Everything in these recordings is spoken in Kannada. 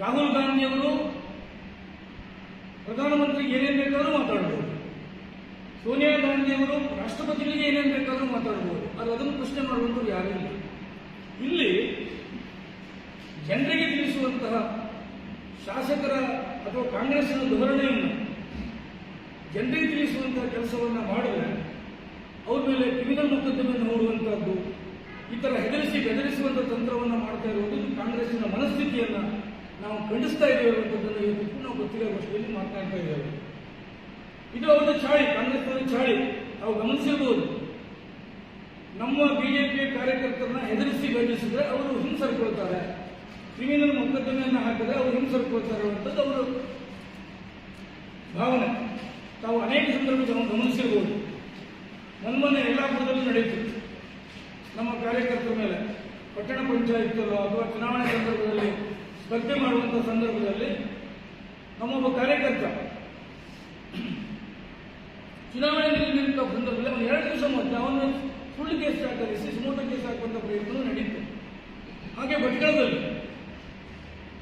ರಾಹುಲ್ ಗಾಂಧಿಯವರು ಪ್ರಧಾನಮಂತ್ರಿಗೆ ಏನೇನು ಬೇಕಾದರೂ ಮಾತಾಡ್ಬೋದು. ಸೋನಿಯಾ ಗಾಂಧಿಯವರು ರಾಷ್ಟ್ರಪತಿಗಳಿಗೆ ಏನೇನು ಬೇಕಾದರೂ ಮಾತಾಡ್ಬೋದು. ಅದು ಅದನ್ನು ಪ್ರಶ್ನೆ ಮಾಡುವಂಥವ್ರು ಯಾರೂ ಇಲ್ಲ. ಜನರಿಗೆ ತಿಳಿಸುವಂತಹ ಶಾಸಕರ ಅಥವಾ ಕಾಂಗ್ರೆಸ್ನ ಧೋರಣೆಯನ್ನು ಜನರಿಗೆ ತಿಳಿಸುವಂತಹ ಕೆಲಸವನ್ನು ಮಾಡಿದರೆ ಅವ್ರ ಮೇಲೆ ಕ್ರಿಮಿನಲ್ ಮೊಕದ್ದಮೆಯನ್ನು ಹೂಡುವಂತಹದ್ದು, ಈ ಥರ ಹೆದರಿಸಿ ಬೆದರಿಸುವಂಥ ತಂತ್ರವನ್ನು ಮಾಡ್ತಾ ಇರುವುದು ಕಾಂಗ್ರೆಸ್ಸಿನ ಮನಸ್ಥಿತಿಯನ್ನು ನಾವು ಖಂಡಿಸ್ತಾ ಇದ್ದೇವೆ ಅನ್ನುವಂಥದ್ದನ್ನು ಇವತ್ತು ನಾವು ಪತ್ರಿಕಾಗೋಷ್ಠಿಯಲ್ಲಿ ಮಾತನಾಡ್ತಾ ಇದ್ದೇವೆ. ಇದು ಒಂದು ಚಾಳಿ ಒಂದು ಚಾಳಿ. ನಾವು ಗಮನಿಸಿರ್ಬೋದು. ನಮ್ಮ ಬಿಜೆಪಿ ಕಾರ್ಯಕರ್ತರನ್ನ ಹೆದರಿಸಿ ಗಂಡಿಸಿದ್ರೆ ಅವರು ಹಿಂಸರ್ಕೊಳ್ತಾರೆ. ಕ್ರಿಮಿನಲ್ ಮೊಕದ್ದಮೆಯನ್ನು ಹಾಕಿದ್ರೆ ಅವರು ಹಿಂಸರ್ಕೊಳ್ತಾರೆ ಅನ್ನೋದು ಅವರು ಭಾವನೆ. ತಾವು ಅನೇಕ ಸಂದರ್ಭದಲ್ಲಿ ನಾವು ಗಮನಿಸಿರ್ಬೋದು. ಮೊನ್ನೆ ಯಲ್ಲಾಪುರದಲ್ಲಿ ನಡೆಯಿತು. ನಮ್ಮ ಕಾರ್ಯಕರ್ತರ ಮೇಲೆ ಪಟ್ಟಣ ಪಂಚಾಯತ್ ಅಥವಾ ಚುನಾವಣೆ ಸಂದರ್ಭದಲ್ಲಿ ಸ್ಪರ್ಧೆ ಮಾಡುವಂಥ ಸಂದರ್ಭದಲ್ಲಿ ನಮ್ಮೊಬ್ಬ ಕಾರ್ಯಕರ್ತ ಚುನಾವಣೆಯಲ್ಲಿ ನಿಂತ ಸಂದರ್ಭದಲ್ಲಿ ಅವನು ಎರಡು ದಿವಸ ಮೊದಲು ಅವನು ಸುಳ್ಳು ಕೇಸ್ ಹಾಕಲಿಸಿ ಸುಮೋಟ ಕೇಸ್ ಹಾಕುವಂಥ ಪ್ರಯತ್ನ ನಡೀತು. ಹಾಗೆ ಭಟ್ಕಳದಲ್ಲಿ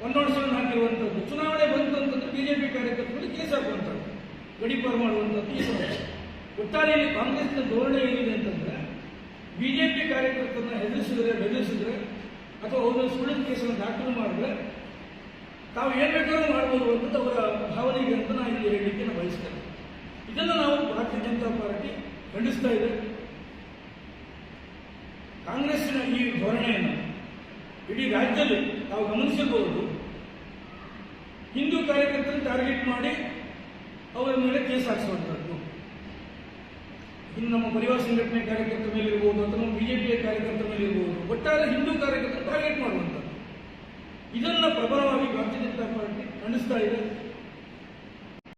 ಒನ್ ನಾಟ್ ಸೆವೆನ್ ಹಾಕಿರುವಂಥದ್ದು ಚುನಾವಣೆ ಬಂತು ಅಂತಂದ್ರೆ ಬಿಜೆಪಿ ಕಾರ್ಯಕರ್ತರು ಕೇಸ್ ಹಾಕುವಂಥದ್ದು ಗಡಿಪಾರು ಮಾಡುವಂಥದ್ದು. ಒಟ್ಟಾರೆಯಲ್ಲಿ ಕಾಂಗ್ರೆಸ್ನ ಧೋರಣೆ ಏನಿದೆ ಅಂತಂದ್ರೆ ಬಿಜೆಪಿ ಕಾರ್ಯಕರ್ತರನ್ನ ಹೆದರಿಸಿದ್ರೆ, ಬೆದರಿಸಿದ್ರೆ ಅಥವಾ ಅವರು ಸುಳ್ಳು ಕೇಸನ್ನು ತಾವು ಏನ್ ಬೇಕಾದ್ರೂ ಮಾಡ್ಬೋದು ಅಂತ ಅವರ ಭಾವನೆಗೆ ಅಂತ ನಾನು ಇಲ್ಲಿ ಹೇಳಲಿಕ್ಕೆ ನಾನು ಬಯಸ್ತೇನೆ. ಇದನ್ನು ನಾವು ಭಾರತೀಯ ಜನತಾ ಪಾರ್ಟಿ ಖಂಡಿಸ್ತಾ ಇದೆ. ಕಾಂಗ್ರೆಸ್ಸಿನ ಈ ಧೋರಣೆಯನ್ನು ಇಡೀ ರಾಜ್ಯದಲ್ಲಿ ನಾವು ಗಮನಿಸಬಹುದು ಹಿಂದೂ ಕಾರ್ಯಕರ್ತರನ್ನು ಟಾರ್ಗೆಟ್ ಮಾಡಿ ಅವರ ಮೇಲೆ ಕೇಸ್ ಹಾಕಿಸುವಂಥದ್ದು. ಇನ್ನು ನಮ್ಮ ಪರಿವಾರ ಸಂಘಟನೆ ಕಾರ್ಯಕರ್ತರ ಮೇಲೆ ಇರ್ಬೋದು ಅಥವಾ ಬಿಜೆಪಿಯ ಕಾರ್ಯಕರ್ತರ ಮೇಲೆ ಇರ್ಬೋದು ಒಟ್ಟಾರೆ ಹಿಂದೂ ಕಾರ್ಯಕರ್ತರು ಟಾರ್ಗೆಟ್ ಮಾಡುವಂಥದ್ದು. ಇದನ್ನ ಪ್ರಬಲವಾಗಿ ಭಾರತೀಯ ಜನತಾ ಪಾರ್ಟಿ ಖಂಡಿಸ್ತಾ ಇದೆ.